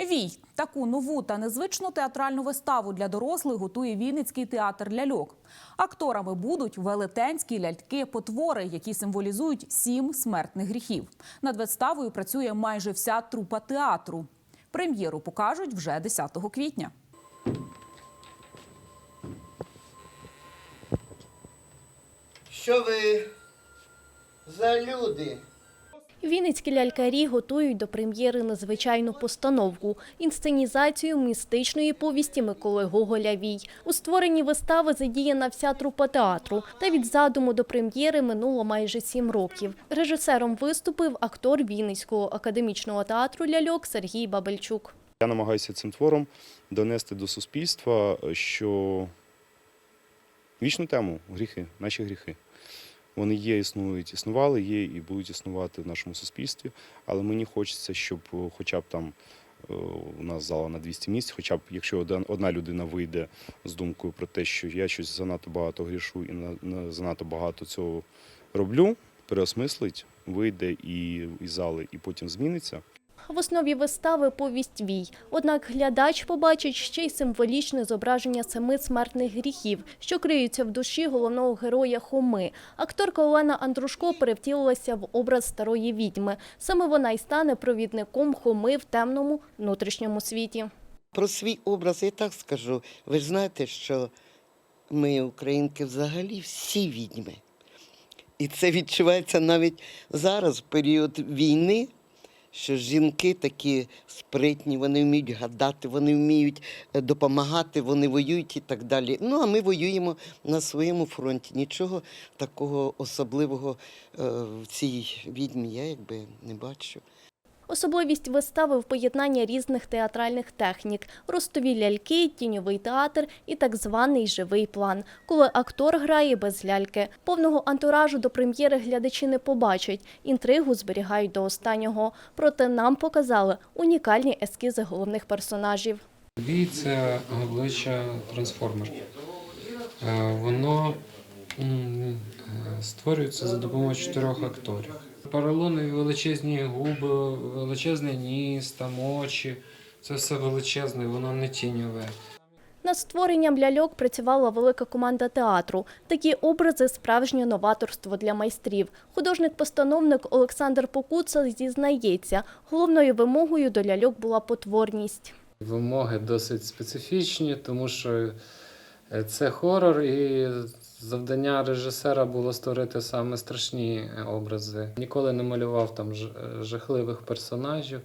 Вій таку нову та незвичну театральну виставу для дорослих готує Вінницький театр ляльок. Акторами будуть велетенські ляльки-потвори, які символізують сім смертних гріхів. Над виставою працює майже вся трупа театру. Прем'єру покажуть вже 10 квітня. Що ви за люди? Вінницькі лялькарі готують до прем'єри незвичайну постановку – інсценізацію містичної повісті Миколи Гоголя «Вій». У створенні вистави задіяна вся трупа театру. Та від задуму до прем'єри минуло майже сім років. Режисером виступив актор Вінницького академічного театру ляльок Сергій Бабельчук. Я намагаюся цим твором донести до суспільства, що вічну тему гріхи, наші гріхи. Вони є, існують, існували, є і будуть існувати в нашому суспільстві. Але мені хочеться, щоб е, хоча б там е, у нас зала на 200 місць, хоча б якщо одна людина вийде з думкою про те, що я щось занадто багато грішу і на- на- занадто багато цього роблю, переосмислить, вийде і із зали, і потім зміниться. В основі вистави повість «Вій». Однак глядач побачить ще й символічне зображення семи смертних гріхів, що криються в душі головного героя Хоми. Акторка Олена Андрушко перевтілилася в образ старої відьми. Саме вона й стане провідником Хоми в темному внутрішньому світі. Про свій образ я так скажу. Ви ж знаєте, що ми, українки, взагалі всі відьми. І це відчувається навіть зараз, в період війни, що жінки такі спритні, вони вміють гадати, вони вміють е, допомагати, вони воюють і так далі. Ну, а ми воюємо на своєму фронті. Нічого такого особливого е, в цій відьмі я якби не бачу. Особливість вистави в поєднанні різних театральних технік – ростові ляльки, тіньовий театр і так званий живий план, коли актор грає без ляльки. Повного антуражу до прем'єри глядачі не побачать, інтригу зберігають до останнього. Проте нам показали унікальні ескізи головних персонажів. Бій це обличчя трансформер. Е, Воно е, створюється за допомогою чотирьох акторів. Поролонові величезні губи, величезний ніс, там очі. Це все величезне, воно не тіньове. Над створенням ляльок працювала велика команда театру. Такі образи – справжнє новаторство для майстрів. Художник-постановник Олександр Покуца зізнається, головною вимогою до ляльок була потворність. Вимоги досить специфічні, тому що це хорор, і завдання режисера було створити саме страшні образи. Ніколи не малював там е, жахливих персонажів.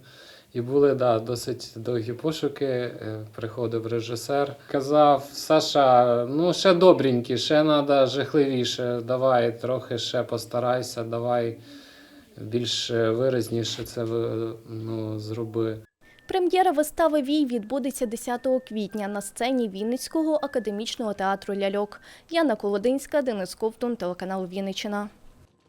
І були да, досить довгі пошуки. Е, Приходив режисер, казав: Саша, ну ще добренькі, ще треба жахливіше. Давай трохи ще постарайся, давай більш е, виразніше це ну, зроби. Прем'єра вистави «Вій» відбудеться 10 квітня на сцені Вінницького академічного театру ляльок. Яна Колодинська, Денис Ковтун, телеканал Вінниччина.